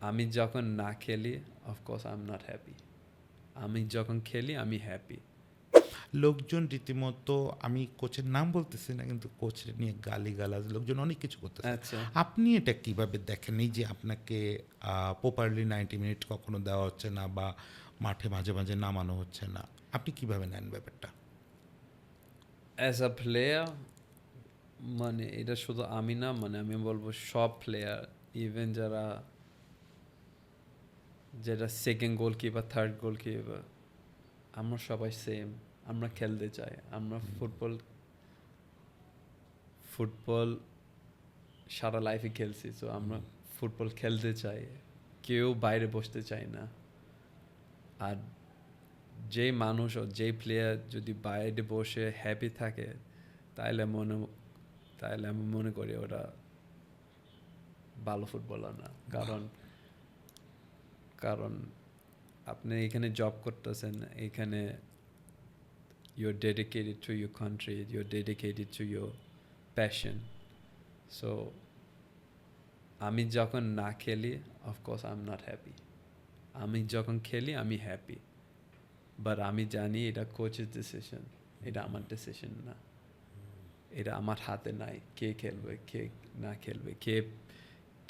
আমি যখন না খেলি of course I am not happy আমি যখন খেলি আমি হ্যাপি লোকজন রীতিমতো আমি কোচের নাম বলতেছি না কিন্তু কোচের নিয়ে গালি গালাজ লোকজন অনেক কিছু করতেছে। আচ্ছা। আপনি এটা কীভাবে দেখেন? এই যে আপনাকে প্রপারলি নাইনটি মিনিট কখনো দেওয়া হচ্ছে না বা মাঠে মাঝে মাঝে নামানো হচ্ছে না আপনি কীভাবে নেন ব্যাপারটা? অ্যাজ আ প্লেয়ার মানে এটা শুধু আমি না মানে আমি বলব সব প্লেয়ার ইভেন যারা যেটা সেকেন্ড গোলকিপার থার্ড গোলকিপার আমরা সবাই সেম আমরা খেলতে চাই আমরা ফুটবল ফুটবল সারা লাইফে খেলছি তো আমরা ফুটবল খেলতে চাই কেউ বাইরে বসতে চাই না। আর যেই মানুষ ও যেই প্লেয়ার যদি বাইরে বসে হ্যাপি থাকে তাহলে মনে তাহলে আমি মনে করি ওরা ভালো ফুটবলার না। কারণ কারণ আপনি এখানে জব করতেছেন, এখানে you're dedicated to your country, you're dedicated to your passion. So, আমি যখন না খেলি of course I am not happy আমি যখন খেলি, আমি হ্যাপি বাট আমি জানি এটা কোচের ডিসিশন এটা আমার ডিসিশন না। এটা আমার হাতে নাই, কে খেলবে, কে না খেলবে, কে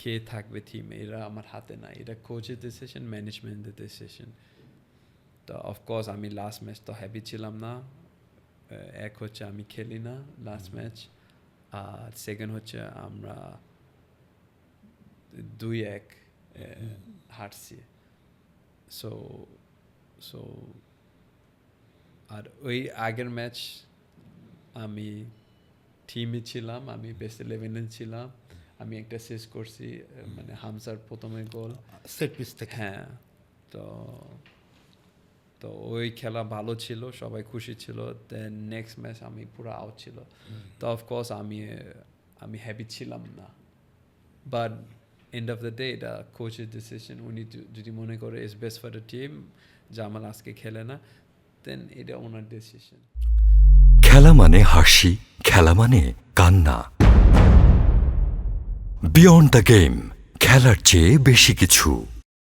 কে থাকবে টিমে এরা আমার হাতে না। এটা কোচের ডিসিশন ম্যানেজমেন্টের ডিসিশন তো অফকোর্স আমি লাস্ট ম্যাচ তো হ্যাপি ছিলাম না। এক হচ্ছে আমি খেলি না লাস্ট ম্যাচ আর সেকেন্ড হচ্ছে আমরা দুই এক হারছি। সো সো আর ওই আগের ম্যাচ আমি টিমে ছিলাম আমি বেস্ট ইলেভেনে ছিলাম। আমি একটা শেষ করছি মানে হামসার প্রথমে গোল। সেট পিস থেকে। হ্যাঁ তো তো ওই খেলা ভালো ছিল সবাই খুশি ছিল। দেন নেক্সট ম্যাচ আমি পুরো আউট ছিল। তো অফকোর্স আমি আমি হ্যাপি ছিলাম না। But end of the day এটা কোচের ডিসিশন উনি যদি মনে করে is best for the team Jamal আজকে খেলে না দেন এটা ওনার ডিসিশন খেলা মানে হাসি খেলা মানে কান্না। বিয়ন্ড দ্য গেম খেলার চেয়ে বেশি কিছু।